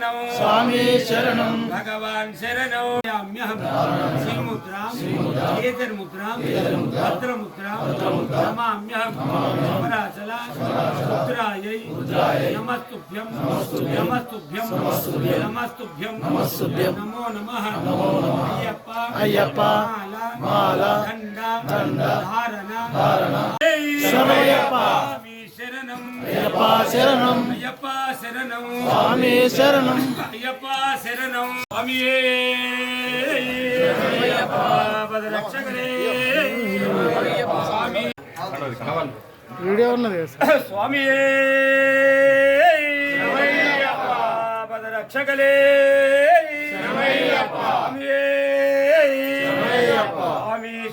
స్వామి శరణం. భగవాన్ శరణం. అమ్యహం శ్రీముద్రాం. కేతర్ముద్రాం భద్రముద్రాం. నమామ్యహం. అమరాచల రుద్రాయై. నమస్తుభ్యం. నమస్తుభ్యం. నమస్తుభ్యం. నమో నమః. అయ్యప్ప. అయ్యప్ప. మాల. మాల. దండ. ధారణ. శరణయ్యప్ప. స్వామి శరణం. అయ్యప్ప శరణం. అయ్యప్ప శరణం. స్వామి శరణం అయ్యప్ప. శరణం స్వామియే వీడియో ఉన్నది. స్వామియే అయ్యప్ప పదరక్షకలే. స్వామియే స్వామి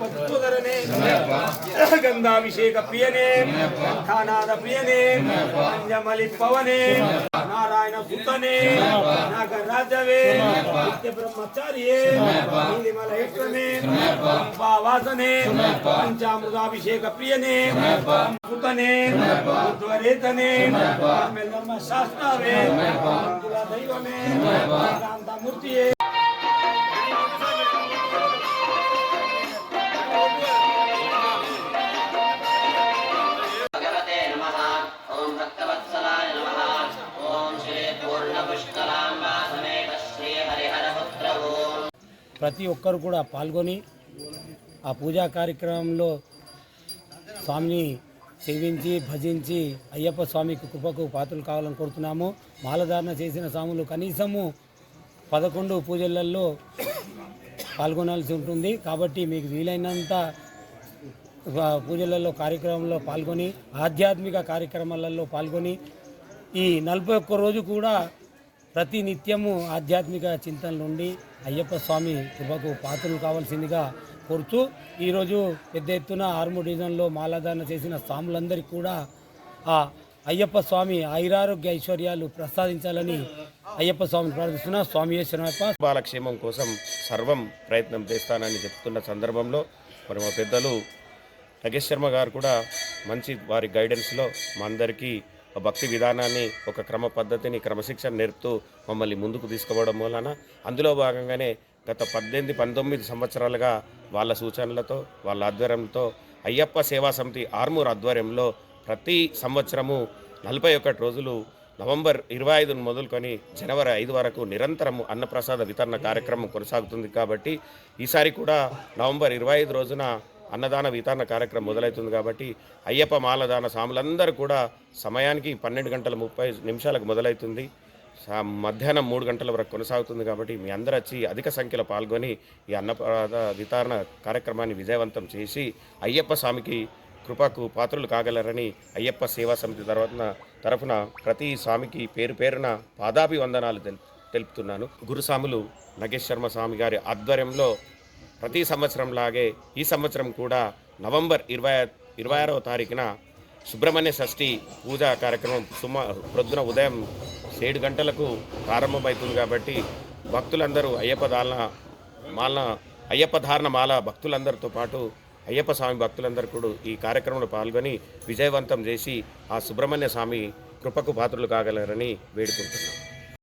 ಪದ್ಮೋದರನೇ ಗಂಧಾಭಿಷೇಕ ಪ್ರಿಯನೇ ಖಾನಾದ ಪ್ರಿಯನೇ ಅಂಜಮಲಿ ಪವನೇ ನಾರಾಯಣ ಸುತನೇ ನಾಗರಾಜವೇ ನಿತ್ಯ ಬ್ರಹ್ಮಚಾರಿಯೇ ನೀಲಿಮಲ ಹೆಟ್ಟನೇ ವಾಸನೆ ಪಂಚಾಮೃತಾಭಿಷೇಕ ಪ್ರಿಯನೇ ಸುತನೇ ದ್ವರೇತನೇ ಶಾಸ್ತ್ರವೇ ದೈವನೇ ಮೂರ್ತಿಯೇ भक्तवत्सलाय नमः ॐ श्री पूर्णपुष्कलाम्बा समेत श्री हरिहरपुत्र ओम् ప్రతి ఒక్కరు కూడా పాల్గొని ఆ పూజా కార్యక్రమంలో స్వామిని సేవించి భజించి అయ్యప్ప స్వామికి కృపకు పాత్రలు కావాలని కోరుతున్నాము మాలధారణ చేసిన స్వాములు కనీసము పదకొండు పూజలలో పాల్గొనాల్సి ఉంటుంది కాబట్టి మీకు వీలైనంత ఆ, పూజలలో కార్యక్రమంలో పాల్గొని ఆధ్యాత్మిక కార్యక్రమాలలో పాల్గొని ఈ నలభై ఒక్క రోజు కూడా ప్రతి నిత్యము ఆధ్యాత్మిక చింతన నుండి అయ్యప్ప స్వామి కృపకు పాత్రలు కావాల్సిందిగా కోరుతూ ఈరోజు పెద్ద ఎత్తున ఆర్మూర్ డివిజన్లో మాలాధారణ చేసిన స్వాములందరికీ కూడా ఆ అయ్యప్ప స్వామి ఐరారోగ్య ఐశ్వర్యాలు ప్రసాదించాలని అయ్యప్ప స్వామిని ప్రార్థిస్తున్నా. స్వామి శరణప్ప. బాలక్షేమం కోసం సర్వం ప్రయత్నం చేస్తానని చెప్తున్న సందర్భంలో మరి మా పెద్దలు నగేష్ శర్మ గారు కూడా మంచి వారి గైడెన్స్లో మా అందరికీ భక్తి విధానాన్ని ఒక క్రమ పద్ధతిని క్రమశిక్షణ నేర్పుతూ మమ్మల్ని ముందుకు తీసుకోవడం వలన అందులో భాగంగానే గత పద్దెనిమిది పంతొమ్మిది సంవత్సరాలుగా వాళ్ళ సూచనలతో వాళ్ళ ఆధ్వర్యంతో అయ్యప్ప సేవా సమితి ఆర్మూర్ ఆధ్వర్యంలో ప్రతి సంవత్సరము నలభై ఒకటి రోజులు నవంబర్ ఇరవై ఐదును మొదలుకొని జనవరి ఐదు వరకు నిరంతరము అన్నప్రసాద వితరణ కార్యక్రమం కొనసాగుతుంది కాబట్టి ఈసారి కూడా నవంబర్ ఇరవై ఐదు రోజున అన్నదాన వితరణ కార్యక్రమం మొదలవుతుంది కాబట్టి అయ్యప్ప మాలదాన స్వాములందరూ కూడా సమయానికి పన్నెండు గంటల ముప్పై నిమిషాలకు మొదలవుతుంది. సా- మధ్యాహ్నం మూడు గంటల వరకు కొనసాగుతుంది కాబట్టి మీ అందరూ వచ్చి అధిక సంఖ్యలో పాల్గొని ఈ అన్నప్రాద వితరణ కార్యక్రమాన్ని విజయవంతం చేసి అయ్యప్ప స్వామికి కృపకు పాత్రలు కాగలరని అయ్యప్ప సేవా సమితి తర్వాత తరఫున ప్రతి స్వామికి పేరు పేరున పాదాభివందనాలు తెలు తెలుపుతున్నాను. గురుస్వాములు నగేశ్వర్మ శర్మ స్వామి గారి ఆధ్వర్యంలో ప్రతి సంవత్సరం లాగే ఈ సంవత్సరం కూడా నవంబర్ ఇరవై ఇరవై ఆరవ తారీఖున సుబ్రహ్మణ్య షష్ఠి పూజా కార్యక్రమం సుమ ప్రొద్దున ఉదయం ఏడు గంటలకు ప్రారంభమవుతుంది కాబట్టి భక్తులందరూ అయ్యప్ప దాలన మాల అయ్యప్ప ధారణ మాల భక్తులందరితో పాటు అయ్యప్ప స్వామి భక్తులందరూ కూడా ఈ కార్యక్రమంలో పాల్గొని విజయవంతం చేసి ఆ సుబ్రహ్మణ్య స్వామి కృపకు పాత్రలు కాగలరని వేడుకుంటున్నాం.